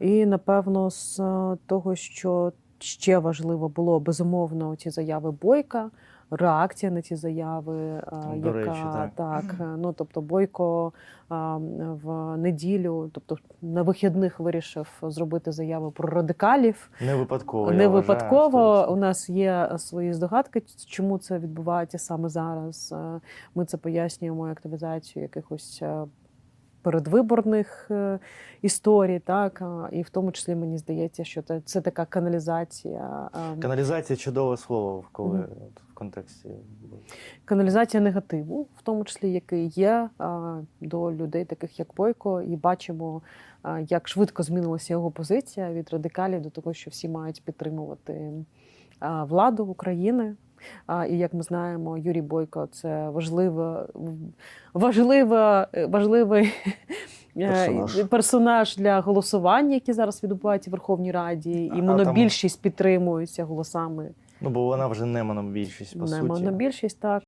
І напевно, з е, того, що ще важливо було безумовно ті заяви Бойка, реакція на ті заяви, е, До яка речі, так. так, ну тобто Бойко е, в неділю, тобто на вихідних вирішив зробити заяву про радикалів. Не випадково. Не я випадково вважаю, у нас є свої здогадки, чому це відбувається саме зараз. Ми це пояснюємо активізацію якихось передвиборних е, історій, так і в тому числі мені здається, що це, це така каналізація. Каналізація чудове слово, коли от, в контексті. каналізація негативу, в тому числі який є до людей, таких як Бойко, і бачимо, як швидко змінилася його позиція від радикалів до того, що всі мають підтримувати владу України. А, і як ми знаємо, Юрій Бойко це важлива, важлива, важливий е, Персонаж. персонаж для голосування, які зараз відбуваються в Верховній Раді, і А там- монобільшість підтримується голосами Ну, бо вона вже не монобільшість, по не суті. монобільшість, так.